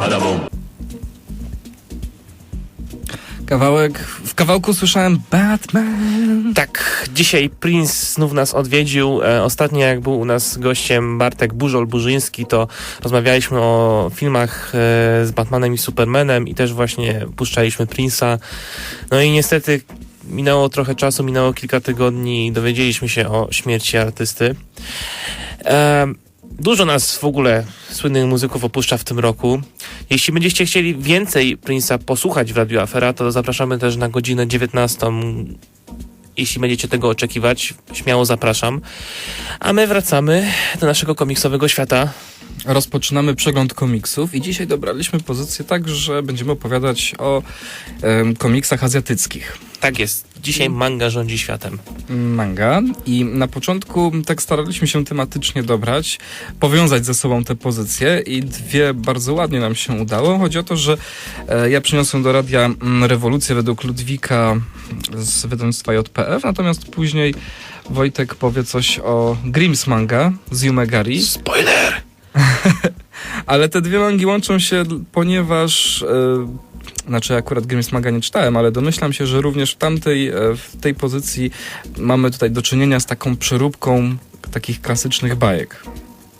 badabum. Kawałek, w kawałku słyszałem Batman. Tak, dzisiaj Prince znów nas odwiedził. E, ostatnio jak był u nas gościem Bartek Burzol-Burzyński, to rozmawialiśmy o filmach e, z Batmanem i Supermanem i też właśnie puszczaliśmy Prince'a. No i niestety minęło trochę czasu, minęło kilka tygodni i dowiedzieliśmy się o śmierci artysty. E, Dużo nas w ogóle słynnych muzyków opuszcza w tym roku. Jeśli będziecie chcieli więcej Prince'a posłuchać w Radiu Afera, to zapraszamy też na godzinę 19. Jeśli będziecie tego oczekiwać, śmiało zapraszam. A my wracamy do naszego komiksowego świata. Rozpoczynamy przegląd komiksów i dzisiaj dobraliśmy pozycję tak, że będziemy opowiadać o em, komiksach azjatyckich. Tak jest. Dzisiaj manga rządzi światem. Manga i na początku tak staraliśmy się tematycznie dobrać, powiązać ze sobą te pozycje i dwie bardzo ładnie nam się udało. Chodzi o to, że e, ja przyniosłem do radia mm, rewolucję według Ludwika z wydawnictwa JPF, natomiast później Wojtek powie coś o Grimm's manga z Yumegari. Spoiler! Ale te dwie mangi łączą się, ponieważ. E, znaczy, akurat Grimm's Manga nie czytałem, ale domyślam się, że również w tamtej, e, w tej pozycji mamy tutaj do czynienia z taką przeróbką takich klasycznych bajek.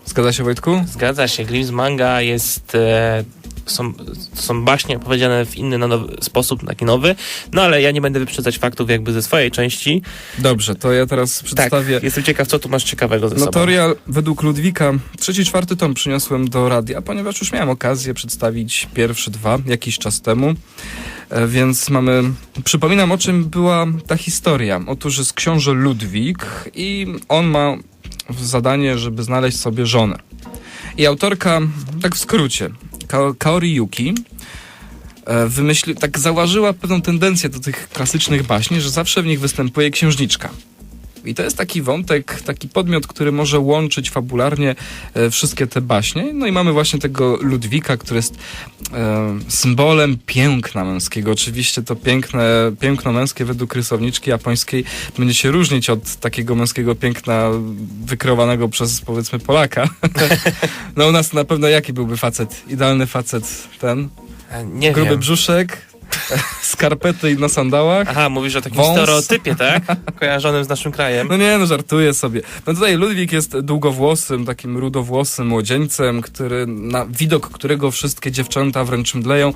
Zgadza się, Wojtku? Zgadza się. Grimm's manga jest... E, są, są baśnie opowiedziane w inny na nowy, sposób, taki nowy. No ale ja nie będę wyprzedzać faktów jakby ze swojej części. Dobrze, to ja teraz przedstawię. Tak, jestem ciekaw, co tu masz ciekawego ze sobą. Notorial według Ludwika, trzeci, czwarty tom przyniosłem do radia, ponieważ już miałem okazję przedstawić pierwsze dwa jakiś czas temu. E, Więc mamy. Przypominam, o czym była ta historia. Otóż jest książę Ludwik i on ma zadanie, żeby znaleźć sobie żonę. I autorka, tak w skrócie, Kaori Yuki, e, wymyśli, tak zauważyła pewną tendencję do tych klasycznych baśni, że zawsze w nich występuje księżniczka. I to jest taki wątek, taki podmiot, który może łączyć fabularnie e, wszystkie te baśnie. No i mamy właśnie tego Ludwika, który jest e, symbolem piękna męskiego. Oczywiście to piękne, piękno męskie według rysowniczki japońskiej będzie się różnić od takiego męskiego piękna wykreowanego przez powiedzmy Polaka. no u nas na pewno jaki byłby facet? Idealny facet ten? E, Nie Gruby wiem. brzuszek, skarpety i na sandałach. Aha, mówisz o takim Wąs. stereotypie, tak? Kojarzonym z naszym krajem. No nie, no żartuję sobie. No tutaj Ludwik jest długowłosym, takim rudowłosym młodzieńcem, który, na widok którego wszystkie dziewczęta wręcz mdleją,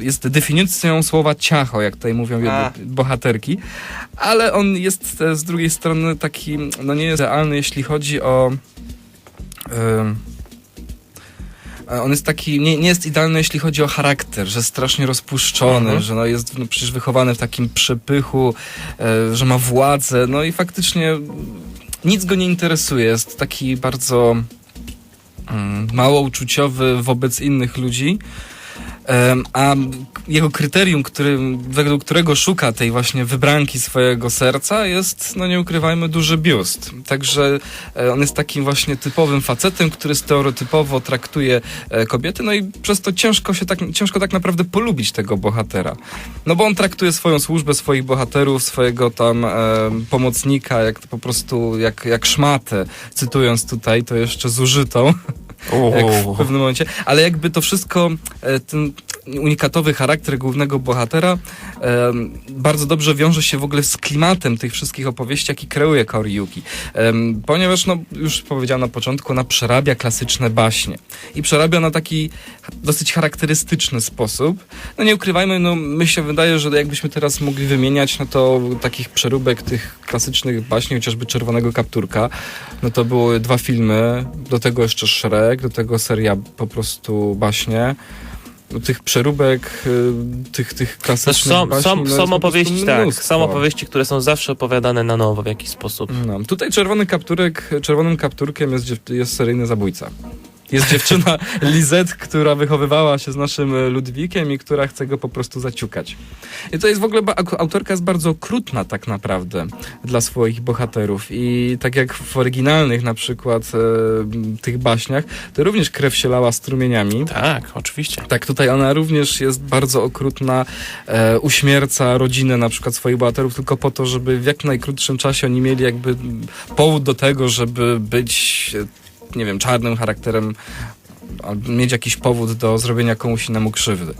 jest definicją słowa ciacho, jak tutaj mówią jedne A. bohaterki. Ale on jest e, z drugiej strony taki, no nie jest realny, jeśli chodzi o... a On jest taki, nie, nie jest idealny, jeśli chodzi o charakter, że strasznie rozpuszczony, Mhm. że no jest no przecież wychowany w takim przepychu, e, że ma władzę, no i faktycznie nic go nie interesuje. Jest taki bardzo mm, mało uczuciowy wobec innych ludzi. A jego kryterium, którym, według którego szuka tej właśnie wybranki swojego serca jest, no nie ukrywajmy, duży biust. Także e, on jest takim właśnie typowym facetem, który stereotypowo traktuje e, kobiety, no i przez to ciężko się tak, ciężko tak naprawdę polubić tego bohatera. No bo on traktuje swoją służbę, swoich bohaterów, swojego tam e, pomocnika, jak po prostu, jak, jak szmatę, cytując tutaj to jeszcze zużytą jak w pewnym momencie, ale jakby to wszystko, e, ten unikatowy charakter głównego bohatera e, bardzo dobrze wiąże się w ogóle z klimatem tych wszystkich opowieści, jaki kreuje Koriyuki. Em, ponieważ, no, już powiedziałem na początku, ona przerabia klasyczne baśnie. I przerabia na taki dosyć charakterystyczny sposób. No nie ukrywajmy, no mi się wydaje, że jakbyśmy teraz mogli wymieniać, no to takich przeróbek tych klasycznych baśni, chociażby Czerwonego Kapturka, no to były dwa filmy, do tego jeszcze Shrek, do tego seria po prostu baśnie. No, Tych przeróbek, y, tych, tych klasycznych są, baśni, są, no są po opowieści, tak. mnóstwo. Są opowieści, które są zawsze opowiadane na nowo w jakiś sposób. No, tutaj czerwony kapturek, czerwonym kapturkiem jest, jest seryjny zabójca. Jest dziewczyna Lizette, która wychowywała się z naszym e, Ludwikiem i która chce go po prostu zaciukać. I to jest w ogóle, autorka jest bardzo okrutna tak naprawdę dla swoich bohaterów i tak jak w oryginalnych na przykład e, tych baśniach, to również krew się lała strumieniami. Tak, oczywiście. Tak, tutaj ona również jest bardzo okrutna, e, uśmierca rodzinę na przykład swoich bohaterów tylko po to, żeby w jak najkrótszym czasie oni mieli jakby powód do tego, żeby być, nie wiem, czarnym charakterem albo mieć jakiś powód do zrobienia komuś innemu krzywdy.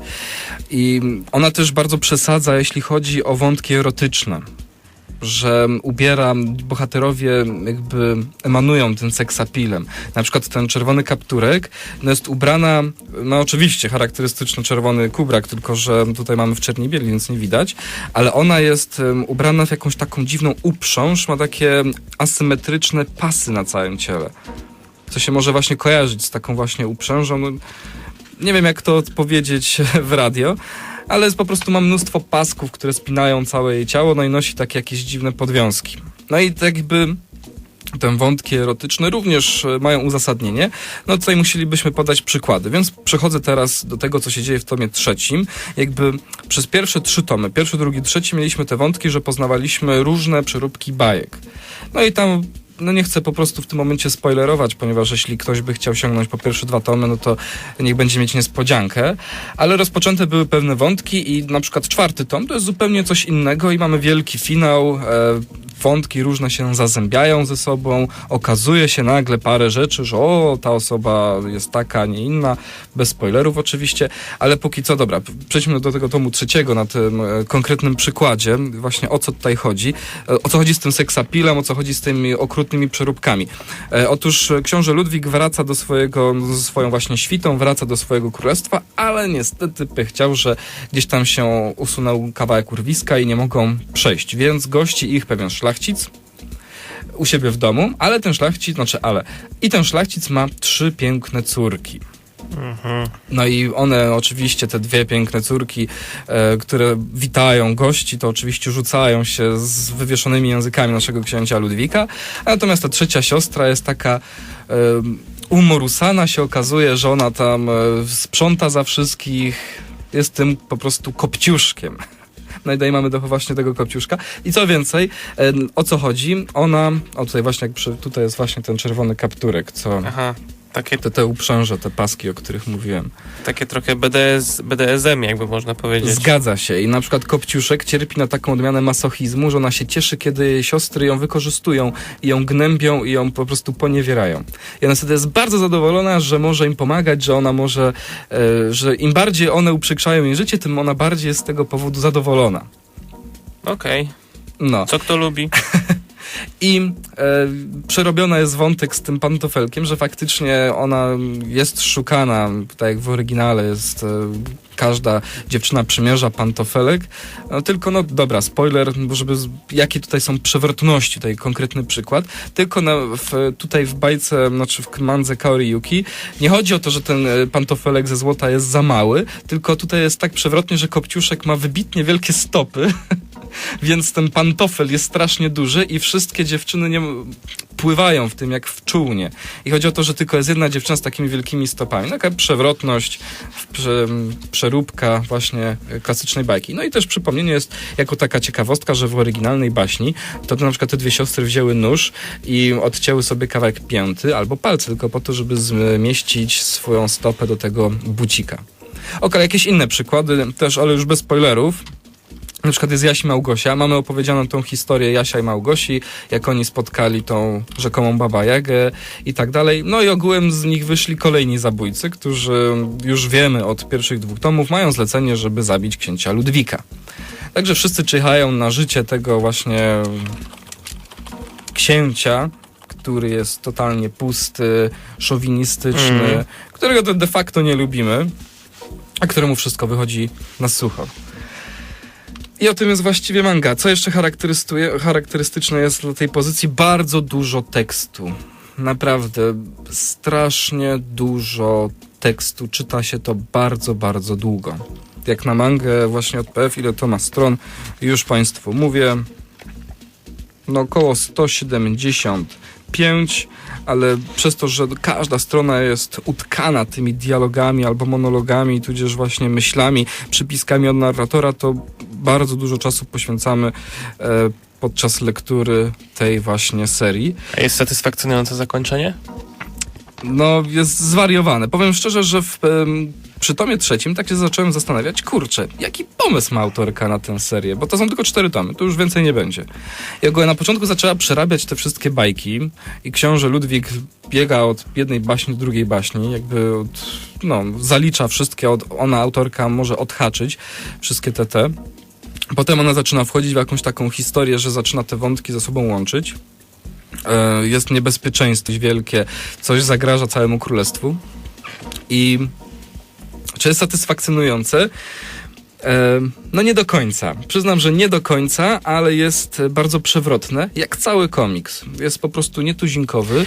I ona też bardzo przesadza, jeśli chodzi o wątki erotyczne że ubiera, bohaterowie jakby emanują tym seksapilem. Na przykład ten czerwony kapturek no jest ubrana, no oczywiście charakterystyczny czerwony kubrak, tylko że tutaj mamy w czerni bieli, więc nie widać, ale ona jest ubrana w jakąś taką dziwną uprząż, ma takie asymetryczne pasy na całym ciele. Co się może właśnie kojarzyć z taką właśnie uprzężą. Nie wiem jak to powiedzieć w radio, ale po prostu ma mnóstwo pasków, które spinają całe jej ciało, no i nosi takie jakieś dziwne podwiązki. No i tak jakby te wątki erotyczne również e, mają uzasadnienie. No tutaj musielibyśmy podać przykłady, więc przechodzę teraz do tego, co się dzieje w tomie trzecim. Jakby przez pierwsze trzy tomy, pierwszy, drugi, trzeci mieliśmy te wątki, że poznawaliśmy różne przeróbki bajek. No i tam no nie chcę po prostu w tym momencie spoilerować, ponieważ jeśli ktoś by chciał sięgnąć po pierwsze dwa tomy, no to niech będzie mieć niespodziankę. Ale rozpoczęte były pewne wątki i na przykład czwarty tom to jest zupełnie coś innego i mamy wielki finał. E, wątki różne się zazębiają ze sobą, okazuje się nagle parę rzeczy, że o, ta osoba jest taka, a nie inna, bez spoilerów oczywiście, ale póki co, dobra, przejdźmy do tego tomu trzeciego na tym e, konkretnym przykładzie, właśnie o co tutaj chodzi, e, o co chodzi z tym seksapilem, o co chodzi z tymi okrutnymi przeróbkami. E, otóż książę Ludwik wraca do swojego, ze swoją właśnie świtą, wraca do swojego królestwa, ale niestety chciał, że gdzieś tam się usunął kawałek urwiska i nie mogą przejść, więc gości ich pewien szlachcic u siebie w domu, ale ten szlachcic, znaczy ale, i ten szlachcic ma trzy piękne córki. No i one oczywiście, te dwie piękne córki, e, które witają gości, to oczywiście rzucają się z wywieszonymi językami naszego księcia Ludwika, natomiast ta trzecia siostra jest taka e, umorusana, się okazuje, że ona tam e, sprząta za wszystkich, jest tym po prostu kopciuszkiem. No i tutaj mamy do właśnie tego kopciuszka. I co więcej, e, o co chodzi? Ona, o tutaj właśnie, przy, tutaj jest właśnie ten czerwony kapturek, co Aha, takie, te, te uprzęże, te paski, o których mówiłem. takie trochę BDS, BDSM, jakby można powiedzieć. Zgadza się. I na przykład Kopciuszek cierpi na taką odmianę masochizmu, że ona się cieszy, kiedy jej siostry ją wykorzystują i ją gnębią i ją po prostu poniewierają. I ona wtedy jest bardzo zadowolona, że może im pomagać, że ona może, e, że im bardziej one uprzykrzają jej życie, tym ona bardziej jest z tego powodu zadowolona. Okej, No. co kto lubi? I e, przerobiona jest wątek z tym pantofelkiem, że faktycznie ona jest szukana, tak jak w oryginale jest e, każda dziewczyna przymierza pantofelek, no, tylko no dobra, spoiler, żeby, jakie tutaj są przewrotności, tutaj konkretny przykład, tylko na, w, tutaj w bajce, znaczy w mandze Kaori Yuki, nie chodzi o to, że ten e, pantofelek ze złota jest za mały, tylko tutaj jest tak przewrotnie, że Kopciuszek ma wybitnie wielkie stopy, więc ten pantofel jest strasznie duży i wszystkie dziewczyny nie pływają w tym jak w czółnie. I chodzi o to, że tylko jest jedna dziewczyna z takimi wielkimi stopami. Taka przewrotność, prze, przeróbka właśnie klasycznej bajki. No i też przypomnienie jest jako taka ciekawostka, że w oryginalnej baśni to na przykład te dwie siostry wzięły nóż i odcięły sobie kawałek pięty albo palce, tylko po to, żeby zmieścić swoją stopę do tego bucika. Ok, jakieś inne przykłady, też, ale już bez spoilerów. Na przykład jest Jaś i Małgosia. Mamy opowiedzianą tą historię Jasia i Małgosi, jak oni spotkali tą rzekomą Baba Jagę i tak dalej. No i ogółem z nich wyszli kolejni zabójcy, którzy już wiemy od pierwszych dwóch tomów mają zlecenie, żeby zabić księcia Ludwika. Także wszyscy czyhają na życie tego właśnie księcia, który jest totalnie pusty, szowinistyczny, Mhm. którego de facto nie lubimy, a któremu wszystko wychodzi na sucho. I o tym jest właściwie manga. Co jeszcze charakterystyczne jest dla tej pozycji? Bardzo dużo tekstu. Naprawdę strasznie dużo tekstu. Czyta się to bardzo, bardzo długo. Jak na mangę właśnie od PF, ile to ma stron, już Państwu mówię. No około 175, ale przez to, że każda strona jest utkana tymi dialogami albo monologami, tudzież właśnie myślami, przypiskami od narratora, to bardzo dużo czasu poświęcamy e, podczas lektury tej właśnie serii. A jest satysfakcjonujące zakończenie? No, jest zwariowane. Powiem szczerze, że w, przy tomie trzecim tak się zacząłem zastanawiać, kurczę, jaki pomysł ma autorka na tę serię, bo to są tylko cztery tomy, to już więcej nie będzie. Ogólnie na początku zaczęła przerabiać te wszystkie bajki i książę Ludwik biega od jednej baśni do drugiej baśni, jakby od, no, zalicza wszystkie, od, ona, autorka, może odhaczyć wszystkie te te. Potem ona zaczyna wchodzić w jakąś taką historię, że zaczyna te wątki ze sobą łączyć. E, Jest niebezpieczeństwo wielkie, coś zagraża całemu królestwu. I czy jest satysfakcjonujące? E, No nie do końca. Przyznam, że nie do końca, ale jest bardzo przewrotne, jak cały komiks. Jest po prostu nietuzinkowy.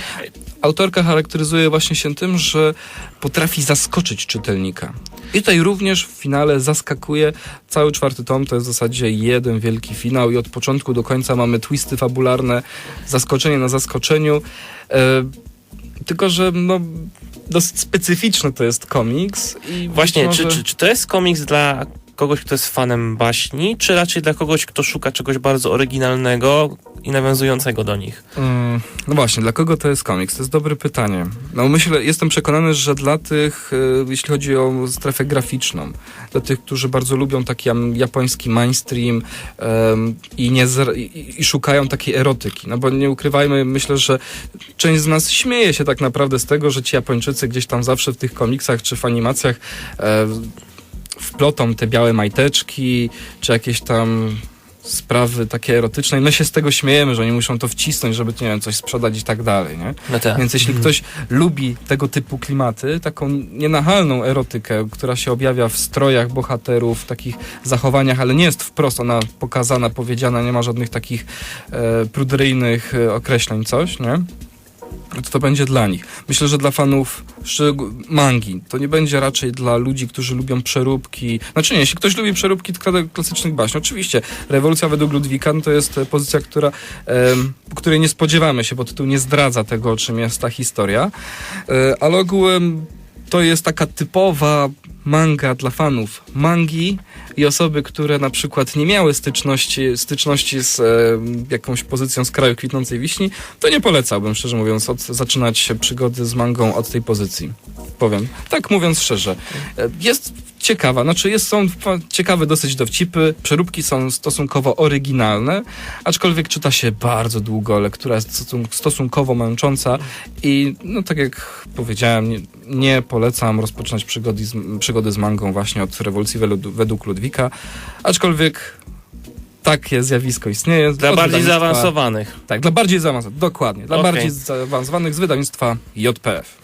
Autorka charakteryzuje właśnie się tym, że potrafi zaskoczyć czytelnika. I tutaj również w finale zaskakuje. Cały czwarty tom to jest w zasadzie jeden wielki finał i od początku do końca mamy twisty fabularne, zaskoczenie na zaskoczeniu. E, tylko, że no, dosyć specyficzny to jest komiks. I Właśnie, może... czy, czy, czy to jest komiks dla kogoś, kto jest fanem baśni, czy raczej dla kogoś, kto szuka czegoś bardzo oryginalnego i nawiązującego do nich? Mm, No właśnie, dla kogo to jest komiks? To jest dobre pytanie. No myślę, jestem przekonany, że dla tych, y, jeśli chodzi o strefę graficzną, dla tych, którzy bardzo lubią taki japoński mainstream i, nie i, i szukają takiej erotyki. No bo nie ukrywajmy, myślę, że część z nas śmieje się tak naprawdę z tego, że ci Japończycy gdzieś tam zawsze w tych komiksach czy w animacjach e, wplotą te białe majteczki, czy jakieś tam sprawy takie erotyczne i my się z tego śmiejemy, że oni muszą to wcisnąć, żeby, nie wiem, coś sprzedać i tak dalej, nie? No tak. Więc jeśli ktoś lubi tego typu klimaty, taką nienachalną erotykę, która się objawia w strojach bohaterów, w takich zachowaniach, ale nie jest wprost ona pokazana, powiedziana, nie ma żadnych takich e, pruderyjnych e, określeń, coś, nie? To będzie dla nich. Myślę, że dla fanów mangi to nie będzie raczej dla ludzi, którzy lubią przeróbki. Znaczy nie, jeśli ktoś lubi przeróbki kla- klasycznych baśni, oczywiście rewolucja według Ludwika no to jest e, pozycja, która, em, której nie spodziewamy się, bo tytuł nie zdradza tego, czym jest ta historia. E, ale ogółem to jest taka typowa manga dla fanów mangi i osoby, które na przykład nie miały styczności, styczności z e, jakąś pozycją z kraju kwitnącej wiśni, to nie polecałbym, szczerze mówiąc, od, zaczynać przygody z mangą od tej pozycji. Powiem. Tak mówiąc szczerze. E, Jest ciekawa, znaczy jest, są ciekawe dosyć dowcipy, przeróbki są stosunkowo oryginalne, aczkolwiek czyta się bardzo długo, lektura jest stosun- stosunkowo męcząca i no tak jak powiedziałem, nie, nie polecam rozpoczynać przygody z, przygody z mangą właśnie od rewolucji według, Ludwika, aczkolwiek takie zjawisko istnieje. Dla bardziej zaawansowanych. Tak, dla bardziej zaawansowanych, dokładnie. Dla Okej. bardziej zaawansowanych z wydawnictwa JPF.